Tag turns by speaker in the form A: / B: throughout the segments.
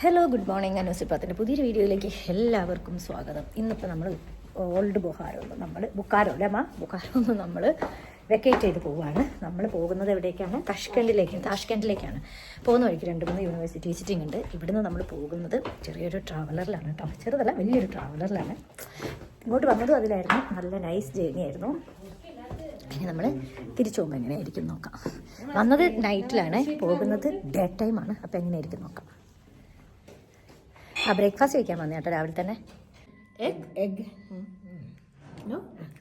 A: hello good morning അനുസിപ്പത്തിൻ്റെ പുതിയൊരു വീഡിയോയിലേക്ക് എല്ലാവർക്കും സ്വാഗതം ഇന്നിപ്പോൾ നമ്മൾ ഓൾഡ് ബൊഹാരോ നമ്മൾ ബുക്കാരോ അല്ലേ അമ്മ ബുക്കാരോ ഒന്ന് നമ്മൾ വെക്കേറ്റ് ചെയ്ത് പോവുകയാണ് നമ്മൾ പോകുന്നത് എവിടേക്കാണ് താഷ്കണ്ടിലേക്ക് താഷ്കണ്ടിലേക്കാണ് പോകുന്ന വഴിക്ക് രണ്ട് മൂന്ന് യൂണിവേഴ്സിറ്റി വിസിറ്റിംഗ് ഉണ്ട് ഇവിടുന്ന് നമ്മൾ പോകുന്നത് ചെറിയൊരു ട്രാവലറിലാണ് കേട്ടോ ചെറുതല്ല വലിയൊരു ട്രാവലറിലാണ് ഇങ്ങോട്ട് വന്നതും അതിലായിരുന്നു നല്ല നൈസ് ജേണി ആയിരുന്നു ഇനി നമ്മൾ തിരിച്ചു പോകുമ്പോൾ എങ്ങനെയായിരിക്കും നോക്കാം വന്നത് നൈറ്റിലാണ് പോകുന്നത് ഡേ ടൈമാണ് അപ്പോൾ എങ്ങനെയായിരിക്കും നോക്കാം ബ്രേക്ക്ഫാസ്റ്റ് കഴിക്കാൻ വന്നേ കേട്ടോ രാവിലെ തന്നെ എഗ് എഗ്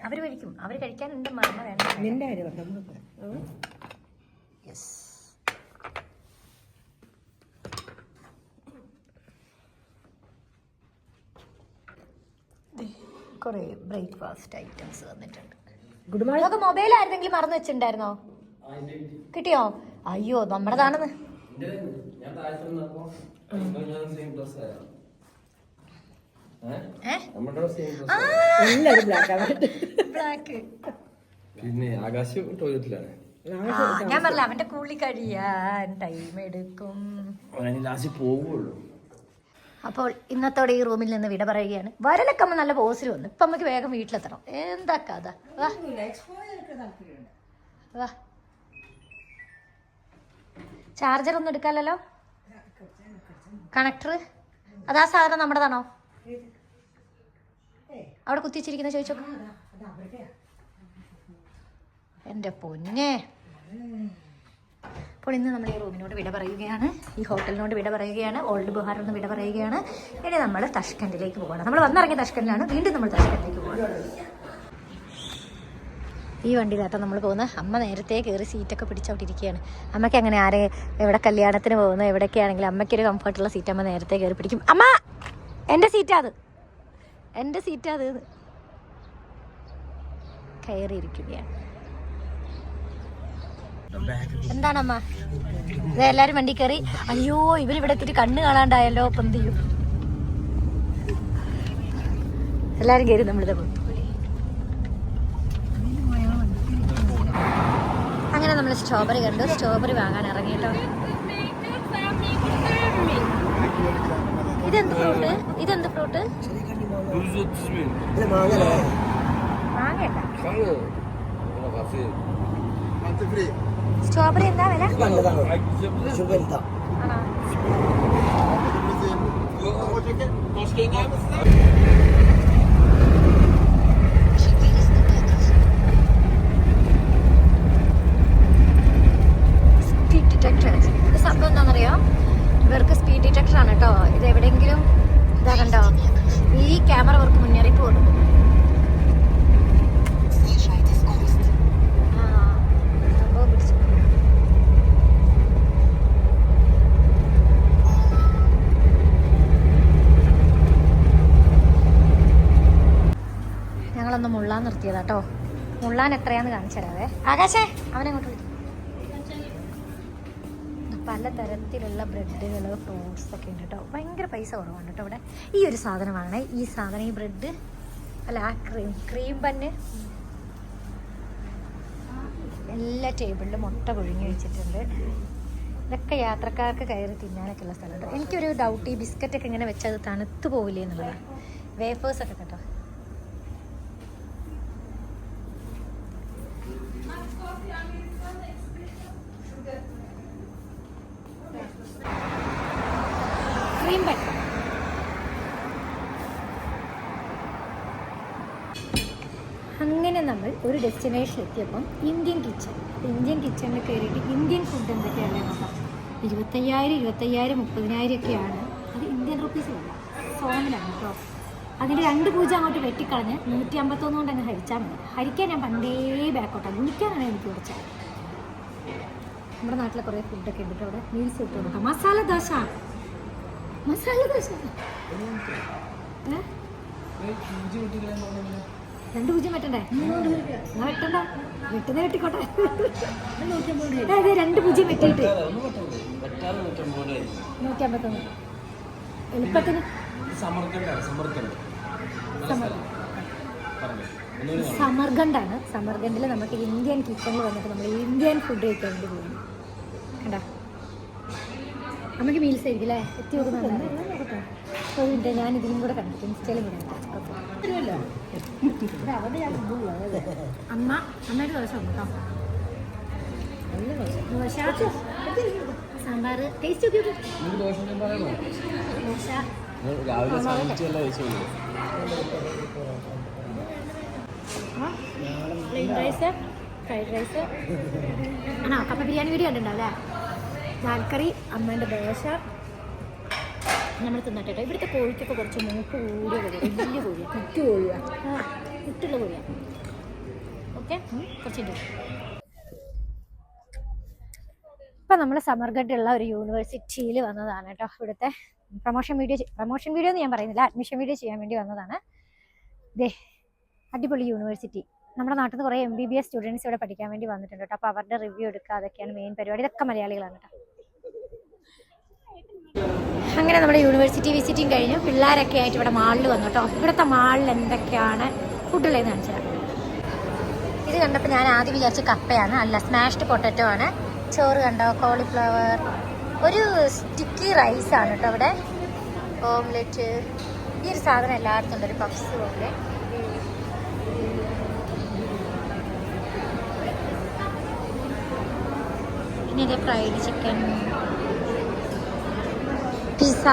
A: അവർ കഴിക്കും അവർ കഴിക്കാനുണ്ട് മറന്ന വേണം നിന്റെ കാര്യം യെസ് കുറേ ബ്രേക്ക്ഫാസ്റ്റ് ഐറ്റംസ് വന്നിട്ടുണ്ട് ഗുഡ് മോർണിംഗ് ഒക്കെ മൊബൈൽ ആയിരുന്നെങ്കിൽ മറന്നു വെച്ചിട്ടുണ്ടായിരുന്നോ കിട്ടിയോ അയ്യോ നമ്മുടെതാണെന്ന് ബ്ലാക്ക്
B: പിന്നെ ആകാശ് ടോയ്ലറ്റിലാണ്
A: ഞാൻ പറഞ്ഞ അവന്റെ കൂളി കഴിയാൻ ടൈം എടുക്കും അപ്പോൾ ഇന്നത്തോടെ ഈ റൂമിൽ നിന്ന് വിട പറയുകയാണ് വരലൊക്കെ അമ്മ നല്ല പോസിൽ വന്നു ഇപ്പൊ നമുക്ക് വേഗം വീട്ടിലെത്തണം എന്താ കഥ വാ ചാർജർ ഒന്നും എടുക്കാമല്ലോ കണക്ടർ അതാ സാധനം നമ്മുടെതാണോ അവിടെ കുത്തിച്ചിരിക്കുന്ന ചോദിച്ചോ എൻ്റെ പൊന്നെ അപ്പോൾ ഇന്ന് നമ്മൾ ഈ റൂമിനോട് വിട പറയുകയാണ് ഈ ഹോട്ടലിനോട് വിട പറയുകയാണ് ഓൾഡ് ബുഹാറിൽ വിട പറയുകയാണ് ഇനി നമ്മൾ തഷ്കണ്ടിലേക്ക് പോകണം നമ്മൾ വന്നിറങ്ങിയ തഷ്കണ്ടിലാണ് വീണ്ടും നമ്മൾ തഷ്കണ്ടിലേക്ക് പോകണം ഈ വണ്ടിയിലാട്ടോ നമ്മൾ പോകുന്ന അമ്മ നേരത്തെ കയറി സീറ്റൊക്കെ പിടിച്ചവിടെ ഇരിക്കുകയാണ് അമ്മയ്ക്ക് അങ്ങനെ ആരെ എവിടെ കല്യാണത്തിന് പോകുന്നത് എവിടെയൊക്കെയാണെങ്കിലും അമ്മയ്ക്കൊരു കംഫർട്ടുള്ള സീറ്റ് അമ്മ നേരത്തെ കയറി പിടിക്കും അമ്മ എൻ്റെ സീറ്റാ അത് എൻ്റെ സീറ്റ് അത് കയറിയിരിക്കുകയാണ് എന്താണമ്മ എല്ലാരും വണ്ടി കയറി അയ്യോ ഇവരിവിടെ എത്തിട്ട് കണ്ണ് കാണാണ്ടായല്ലോ അപ്പൊ എന്ത് ചെയ്യും എല്ലാരും കയറി നമ്മളിത് അങ്ങനെ നമ്മൾ സ്ട്രോബെറി കണ്ടു സ്ട്രോബെറി വാങ്ങാൻ ഇറങ്ങിയിട്ടോ ഇതെന്ത് ഫ്രൂട്ട് ഇതെന്ത് ഫ്രൂട്ട്
B: ഒരു ഒത്തിരി മാങ്ങല മാങ്ങയല്ല കള്ള് കാസി
A: മത്ത് ഫ്രീ സ്ട്രോബെറി എന്താ വില സ്പീഡ് ഡിറ്റക്ടർ ശബ്ദം എന്താണെന്നറിയാം ഇവർക്ക് സ്പീഡ് ഡിറ്റക്ടർ ആണ് കേട്ടോ ഇത് എവിടെയെങ്കിലും ഇതാ ഈ ക്യാമറ വർക്ക് മുന്നറിയിപ്പ് കൊടുക്കും ഞങ്ങളൊന്ന് മുള്ളാൻ നിർത്തിയതാട്ടോ മുള്ളാൻ എത്രയാന്ന് കാണിച്ചു തരാവേ ആകാശേ അവനെ അങ്ങോട്ട് പലതരത്തിലുള്ള ബ്രെഡുകൾ ഫ്രൂട്ട്സ് ഒക്കെ ഉണ്ട് കേട്ടോ ഭയങ്കര പൈസ കുറവാണ് കേട്ടോ ഇവിടെ ഈ ഒരു വാങ്ങണേ ഈ സാധനം ഈ ബ്രെഡ് അല്ല ആ ക്രീം ക്രീം പന്ന് എല്ലാ ടേബിളിലും മുട്ട പുഴുങ്ങി വെച്ചിട്ടുണ്ട് ഇതൊക്കെ യാത്രക്കാർക്ക് കയറി തിന്നാനൊക്കെ ഉള്ള സ്ഥലം കേട്ടോ എനിക്കൊരു ഡൗട്ട് ഈ ബിസ്ക്കറ്റൊക്കെ ഇങ്ങനെ അത് തണുത്ത് പോവില്ലേ എന്നുള്ളതാണ് വേഫേഴ്സൊക്കെ കേട്ടോ അത്രയും പെട്ടെന്ന് അങ്ങനെ നമ്മൾ ഒരു ഡെസ്റ്റിനേഷൻ എത്തിയപ്പം ഇന്ത്യൻ കിച്ചൺ ഇന്ത്യൻ കിച്ചണിൽ കയറിയിട്ട് ഇന്ത്യൻ ഫുഡ് എന്തൊക്കെയാണ് നോക്കാം ഇരുപത്തയ്യായിരം ഇരുപത്തയ്യായിരം മുപ്പതിനായിരം ഒക്കെയാണ് അത് ഇന്ത്യൻ റുപ്പീസ് റുപ്പീസിലല്ല സോമനാണ് കേട്ടോ അതിൻ്റെ രണ്ട് പൂജ അങ്ങോട്ട് വെട്ടിക്കളഞ്ഞ് നൂറ്റി അമ്പത്തൊന്ന് കൊണ്ട് അങ്ങ് ഹരിച്ചാൽ മതി ഹരിക്കാൻ ഞാൻ പണ്ടേ ബാക്കോട്ടാണ് ഗുണിക്കാനാണ് എനിക്ക് കുറച്ച് നമ്മുടെ നാട്ടിലെ കുറേ ഫുഡൊക്കെ ഉണ്ട് അവിടെ മീൽസ് ഇട്ട് കൊടുക്കാം മസാല ദോശ മസാല ദോശ രണ്ട് പൂജ്യം വെട്ടണ്ടേ വെട്ടണ്ട വെട്ടുന്ന വെട്ടിക്കോട്ടെ അതെ രണ്ട് പൂജ്യം വെട്ടിയിട്ട് നൂറ്റി അമ്പത്തൊന്ന് എളുപ്പത്തിന് സമർഖണ്ഡാണ് സമർഖണ്ഡിൽ നമുക്ക് ഇന്ത്യൻ കിച്ചണിൽ വന്നിട്ട് നമ്മൾ ഇന്ത്യൻ ഫുഡ് കഴിക്കാൻ വേണ്ടി പോകുന്നു കണ്ടോ അമ്മയ്ക്ക് മീൽസ് ആയിരിക്കും അല്ലേ എത്തി കൊടുക്കുന്നുണ്ട് ഞാൻ ഇതിലും കൂടെ കണ്ടിട്ട് ഇൻസ്റ്റയിലും കൂടെ അമ്മ അമ്മയുടെ ദോശ കേട്ടോ dosa sambar taste
B: dosa
A: plain rice fried rice ആണോ കപ്പ ബിരിയാണി വീഡിയോ ചാൽക്കറി അമ്മേൻ്റെ ദോശ നമ്മൾ തിന്നിട്ടോ ഇവിടുത്തെ കോഴിക്കൊക്കെ കുറച്ച് മൂക്ക് കൂടിയ കോഴിയാണ് വലിയ കോഴിയാണ് കുറ്റു കോഴിയാണ് ആ കുറ്റുള്ള കോഴിയാണ് ഓക്കെ കുറച്ചിട്ട് ഇപ്പം നമ്മൾ സമർഗട്ടിലുള്ള ഒരു യൂണിവേഴ്സിറ്റിയിൽ വന്നതാണ് കേട്ടോ ഇവിടുത്തെ പ്രൊമോഷൻ വീഡിയോ പ്രൊമോഷൻ വീഡിയോ എന്ന് ഞാൻ പറയുന്നില്ല അഡ്മിഷൻ വീഡിയോ ചെയ്യാൻ വേണ്ടി വന്നതാണ് ദേ അടിപൊളി യൂണിവേഴ്സിറ്റി നമ്മുടെ നാട്ടിൽ നിന്ന് കുറേ M B B S students ഇവിടെ പഠിക്കാൻ വേണ്ടി വന്നിട്ടുണ്ട് കേട്ടോ അപ്പോൾ അവരുടെ റിവ്യൂ എടുക്കുക അതൊക്കെയാണ് മെയിൻ പരിപാടി ഇതൊക്കെ മലയാളികളാണ് കേട്ടോ അങ്ങനെ നമ്മുടെ യൂണിവേഴ്സിറ്റി വിസിറ്റിംഗ് കഴിഞ്ഞു പിള്ളേരൊക്കെ ആയിട്ട് ഇവിടെ മാളിൽ വന്നു കേട്ടോ ഇവിടുത്തെ മാളിൽ എന്തൊക്കെയാണ് ഫുഡുള്ളതെന്ന് കാണിച്ചത് ഇത് കണ്ടപ്പോൾ ഞാൻ ആദ്യം വിചാരിച്ച കപ്പയാണ് അല്ല സ്മാഷ്ഡ് പൊട്ടറ്റോ ആണ് ചോറ് കണ്ടോ കോളിഫ്ലവർ ഒരു സ്റ്റിക്കി റൈസ് ആണ് കേട്ടോ ഇവിടെ ഓംലെറ്റ് ഈ ഒരു സാധനം എല്ലായിടത്തും ഉണ്ട് ഒരു പഫ്സ് പോലെ ഇനി ഇതേ ഫ്രൈഡ് ചിക്കൻ പിസ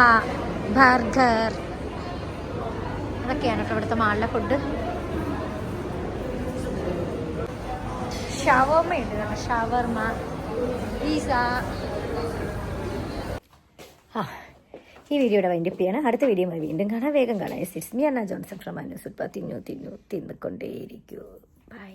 A: ബർഗർ അതൊക്കെയാണ് ഇവിടുത്തെ മാളിലെ ഫുഡ് ഷവർമ ഉണ്ട് കേട്ടോ ഷവർമ പിസ്സ ഈ വീഡിയോയുടെ വൈൻഡപ്പ് ചെയ്യാണ് അടുത്ത വീഡിയോ വീണ്ടും കാണാം വേഗം കാണാം yes it's me Anna Johnson from Anna തിന്നു തിന്നു തിന്നുകൊണ്ടേയിരിക്കൂ ബൈ